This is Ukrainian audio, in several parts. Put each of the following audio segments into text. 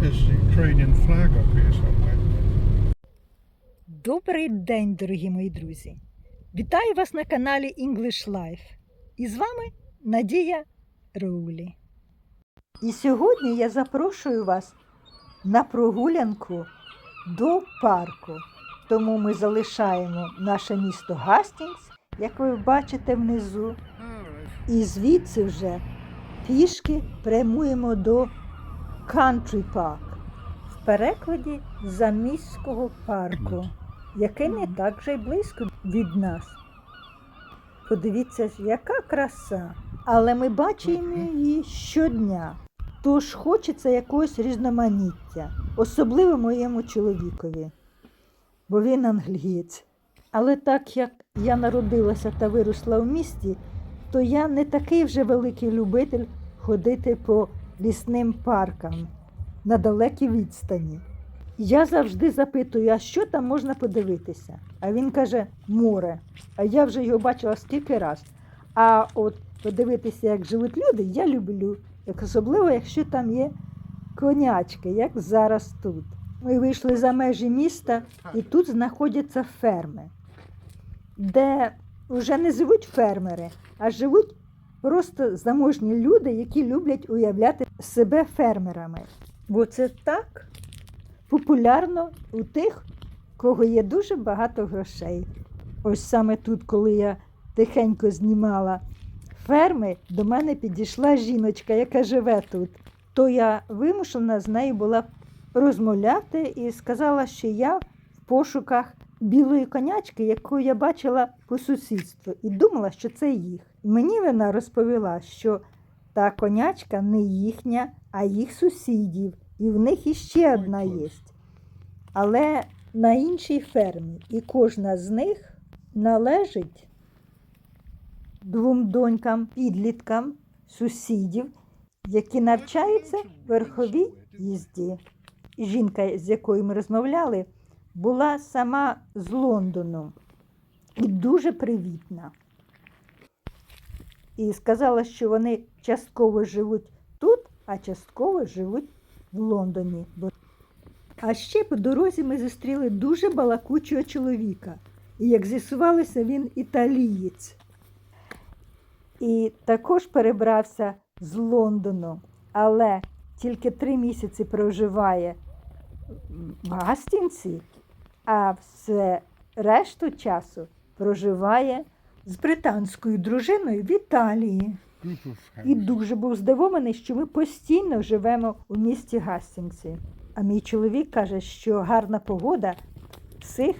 There's the Ukrainian flag up here somewhere. Добрий день, дорогі мої друзі! Вітаю вас на каналі English Life. І з вами Надія Роулі. І сьогодні я запрошую вас на прогулянку до парку. Тому ми залишаємо наше місто Гастінгс, як ви бачите внизу, і звідси вже пішки прямуємо до Country Park в перекладі заміського парку, який не так вже й близько від нас. Подивіться, яка краса. Але ми бачимо її щодня. Тож хочеться якогось різноманіття, особливо моєму чоловікові, бо він англієць. Але так як я народилася та виросла в місті, то я не такий вже великий любитель ходити по лісним паркам на далекій відстані. Я завжди запитую, а що там можна подивитися? А він каже, море. А я вже його бачила стільки раз. А от подивитися, як живуть люди, я люблю. Як особливо, якщо там є конячки, як зараз тут. Ми вийшли за межі міста, і тут знаходяться ферми, де вже не живуть фермери, а живуть просто заможні люди, які люблять уявляти себе фермерами. Бо це так популярно у тих, кого є дуже багато грошей. Ось саме тут, коли я тихенько знімала ферми, до мене підійшла жіночка, яка живе тут. То я вимушена з нею була розмовляти і сказала, що я в пошуках білої конячки, яку я бачила по сусідству, і думала, що це їх. Мені вона розповіла, що та конячка не їхня, а їх сусідів, і в них іще одна є. Але на іншій фермі, і кожна з них належить двом донькам, підліткам, сусідів, які навчаються в верховій їзді. І жінка, з якою ми розмовляли, була сама з Лондону і дуже привітна. І сказала, що вони частково живуть тут, а частково живуть в Лондоні. А ще по дорозі ми зустріли дуже балакучого чоловіка. І як з'ясувалося, він італієць. І також перебрався з Лондону, але тільки три місяці проживає в Гастінці, а все решту часу проживає з британською дружиною в Італії. І дуже був здивований, що ми постійно живемо у місті Гастінгсі. А мій чоловік каже, що гарна погода всіх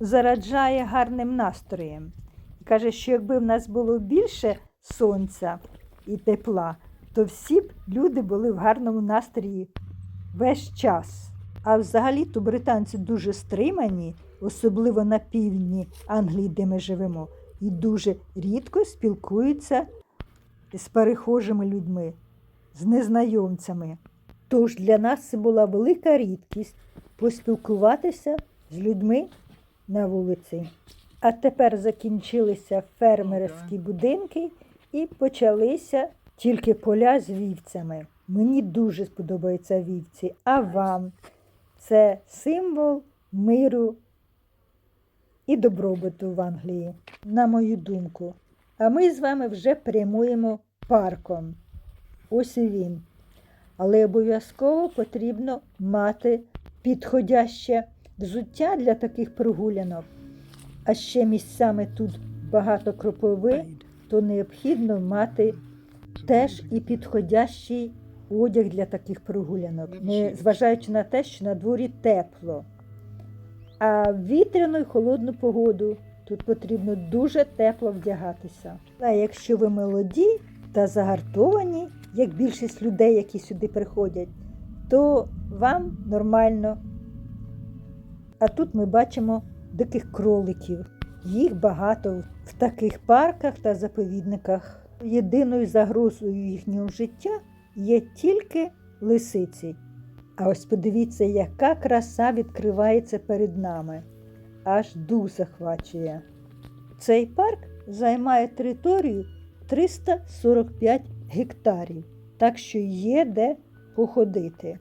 зараджає гарним настроєм. І каже, що якби в нас було більше сонця і тепла, то всі б люди були в гарному настрої весь час. А взагалі-то британці дуже стримані, особливо на півдні Англії, де ми живемо, і дуже рідко спілкуються з перехожими людьми, з незнайомцями. Тож для нас це була велика рідкість поспілкуватися з людьми на вулиці. А тепер закінчилися фермерські будинки і почалися тільки поля з вівцями. Мені дуже сподобаються вівці, а вам це символ миру і добробуту в Англії, на мою думку. А ми з вами вже прямуємо парком. Ось і він. Але обов'язково потрібно мати підходяще взуття для таких прогулянок. А ще місцями тут багато кропиви, то необхідно мати теж і підходящий одяг для таких прогулянок, не зважаючи на те, що на дворі тепло. А в вітряну й холодну погоду тут потрібно дуже тепло вдягатися. А якщо ви молоді та загартовані, як більшість людей, які сюди приходять, то вам нормально. А тут ми бачимо диких кроликів. Їх багато в таких парках та заповідниках. Єдиною загрозою їхнього життя є тільки лисиці. А ось подивіться, яка краса відкривається перед нами. Аж дух захвачує. Цей парк займає територію 345 гектарів, так що є де походити.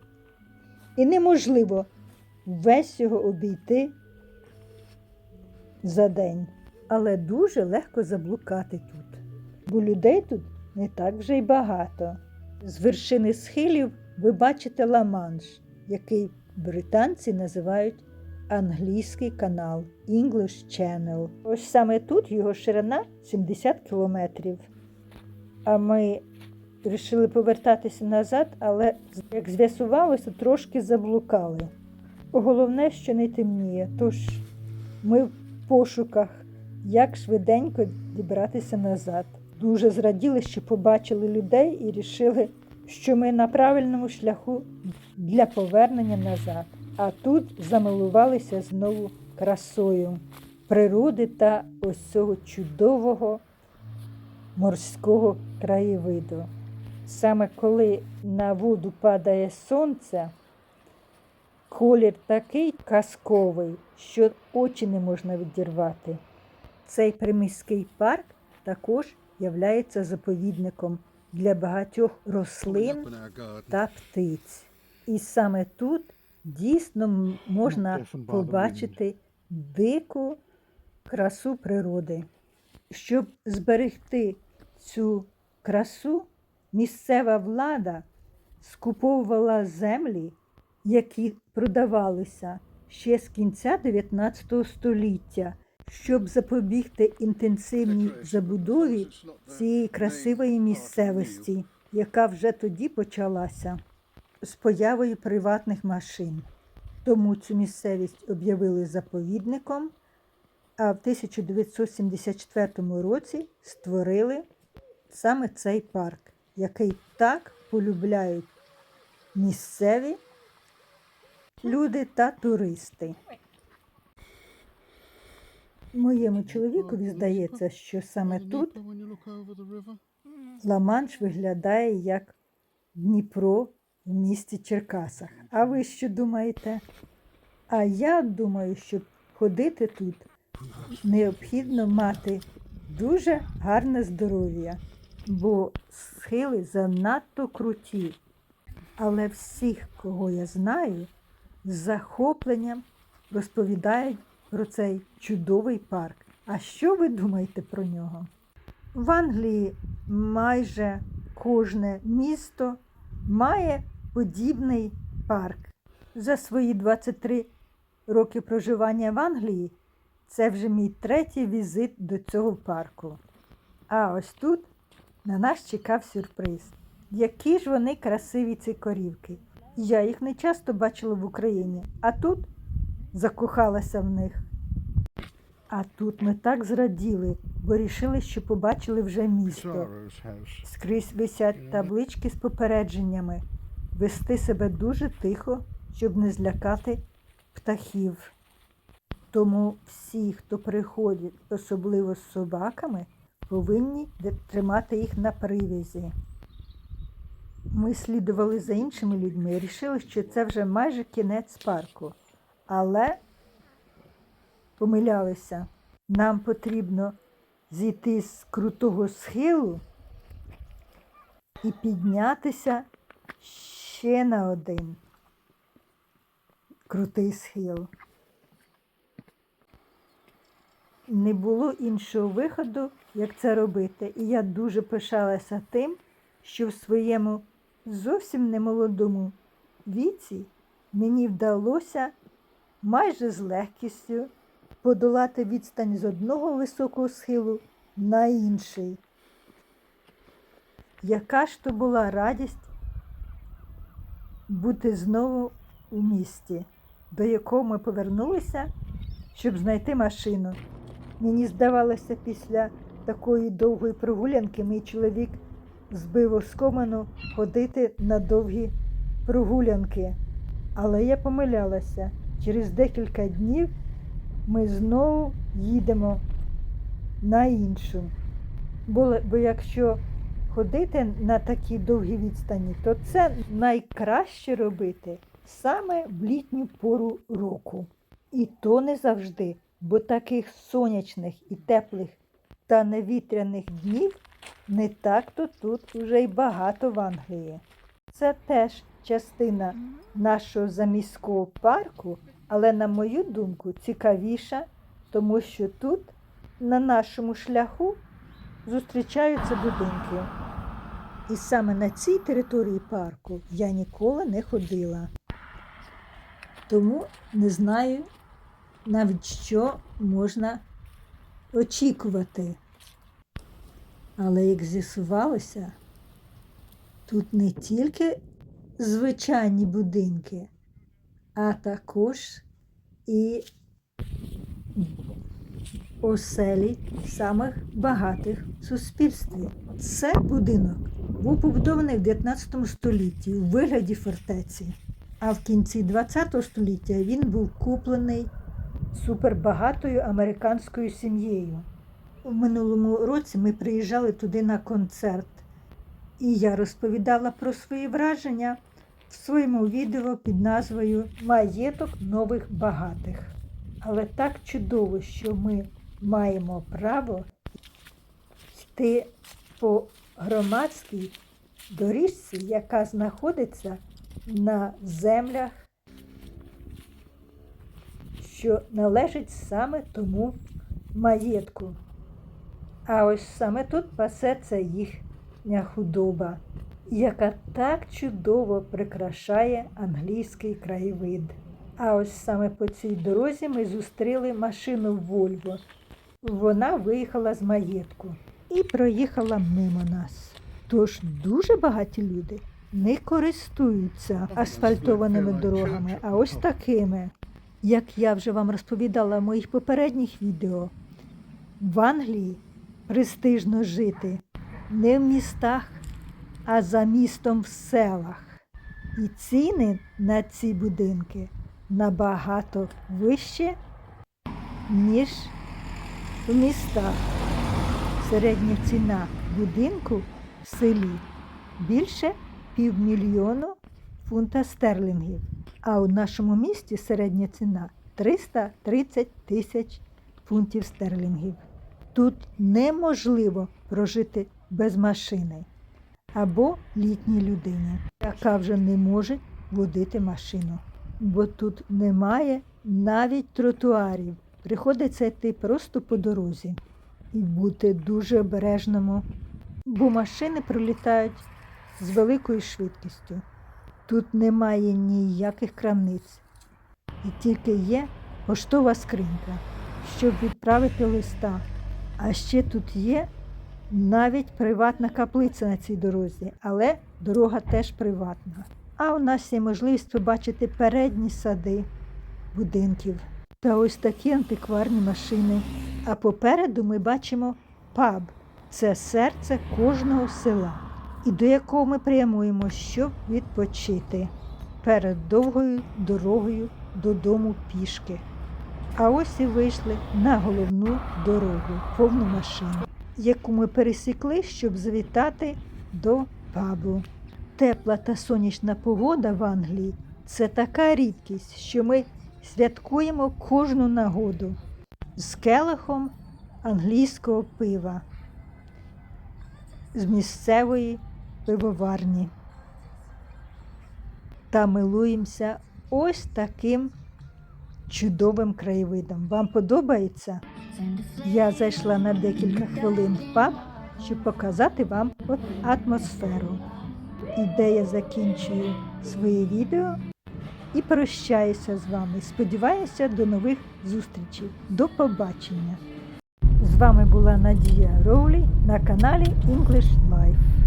І неможливо весь його обійти за день. Але дуже легко заблукати тут, бо людей тут не так вже й багато. З вершини схилів ви бачите Ла-Манш, який британці називають англійський канал English Channel. Ось саме тут його ширина 70 кілометрів. А ми вирішили повертатися назад, але, як з'ясувалося, трошки заблукали. Головне, що не темніє, тож ми в пошуках, як швиденько дібратися назад. Дуже зраділи, що побачили людей і рішили, що ми на правильному шляху для повернення назад. А тут замилувалися знову красою природи та ось цього чудового морського краєвиду. Саме коли на воду падає сонце, колір такий казковий, що очі не можна відірвати. Цей приміський парк також являється заповідником для багатьох рослин та птиць. І саме тут дійсно можна побачити дику красу природи. Щоб зберегти цю красу, місцева влада скуповувала землі, які продавалися ще з кінця 19 століття, щоб запобігти інтенсивній забудові цієї красивої місцевості, яка вже тоді почалася з появою приватних машин. Тому цю місцевість об'явили заповідником, а в 1974 році створили саме цей парк, який так полюбляють місцеві люди та туристи. Моєму чоловікові здається, що саме тут Ла-Манш виглядає як Дніпро в місті Черкасах. А ви що думаєте? А я думаю, щоб ходити тут, необхідно мати дуже гарне здоров'я, бо схили занадто круті. Але всіх, кого я знаю, з захопленням розповідають про цей чудовий парк. А що ви думаєте про нього? В Англії майже кожне місто має подібний парк. За свої 23 роки проживання в Англії це вже мій третій візит до цього парку. А ось тут на нас чекав сюрприз. Які ж вони красиві ці корівки. Я їх не часто бачила в Україні, а тут закохалася в них. А тут ми так зраділи, бо рішили, що побачили вже місто. Скрізь висять таблички з попередженнями вести себе дуже тихо, щоб не злякати птахів. Тому всі, хто приходить, особливо з собаками, повинні тримати їх на привязі. Ми слідували за іншими людьми і рішили, що це вже майже кінець парку. Але помилялися. Нам потрібно зійти з крутого схилу і піднятися ще на один крутий схил. Не було іншого виходу, як це робити. І я дуже пишалася тим, що в своєму зовсім немолодому віці мені вдалося майже з легкістю подолати відстань з одного високого схилу на інший. Яка ж то була радість бути знову у місті, до якого ми повернулися, щоб знайти машину. Мені здавалося, після такої довгої прогулянки мій чоловік збив оскомину ходити на довгі прогулянки. Але я помилялася. Через декілька днів ми знову їдемо на іншу. Бо, бо якщо ходити на такі довгі відстані, то це найкраще робити саме в літню пору року. І то не завжди, бо таких сонячних і теплих та невітряних днів не так-то тут уже й багато в Англії. Це теж частина нашого заміського парку, але, на мою думку, цікавіша, тому що тут на нашому шляху зустрічаються будинки. І саме на цій території парку я ніколи не ходила. Тому не знаю навіть що можна очікувати. Але як з'ясувалося, тут не тільки звичайні будинки, а також і оселі самих багатих в суспільстві. Це будинок був побудований в 19 столітті у вигляді фортеці, а в кінці 20 століття він був куплений супербагатою американською сім'єю. У минулому році ми приїжджали туди на концерт, і я розповідала про свої враження в своєму відео під назвою Маєток нових багатих. Але так чудово, що ми маємо право йти по громадській доріжці, яка знаходиться на землях, що належить саме тому маєтку. А ось саме тут пасеться їхня худоба, яка так чудово прикрашає англійський краєвид. А ось саме по цій дорозі ми зустріли машину Вольво. Вона виїхала з маєтку і проїхала мимо нас. Тож дуже багаті люди не користуються асфальтованими дорогами, а ось такими. Як я вже вам розповідала в моїх попередніх відео, в Англії престижно жити не в містах, а за містом в селах. І ціни на ці будинки набагато вище, ніж в містах. Середня ціна будинку в селі більше півмільйону фунта стерлінгів. А у нашому місті середня ціна 330 тисяч фунтів стерлінгів. Тут неможливо прожити без машини або літній людині, яка вже не може водити машину. Бо тут немає навіть тротуарів. Приходиться йти просто по дорозі і бути дуже обережному, бо машини пролітають з великою швидкістю. Тут немає ніяких крамниць, і тільки є поштова скринька, щоб відправити листа. А ще тут є навіть приватна каплиця на цій дорозі, але дорога теж приватна. А у нас є можливість побачити передні сади будинків та ось такі антикварні машини. А попереду ми бачимо паб це серце кожного села, і до якого ми прямуємо, щоб відпочити перед довгою дорогою додому пішки. А ось і вийшли на головну дорогу, повну машин, яку ми пересікли, щоб завітати до пабу. Тепла та сонячна погода в Англії це така рідкість, що ми святкуємо кожну нагоду з келихом англійського пива з місцевої пивоварні. Та милуємося ось таким чудовим краєвидом. Вам подобається? Я зайшла на декілька хвилин в паб, щоб показати вам атмосферу. І де я закінчую своє відео і прощаюся з вами. Сподіваюся, до нових зустрічей. До побачення! З вами була Надія Роулі на каналі English Life.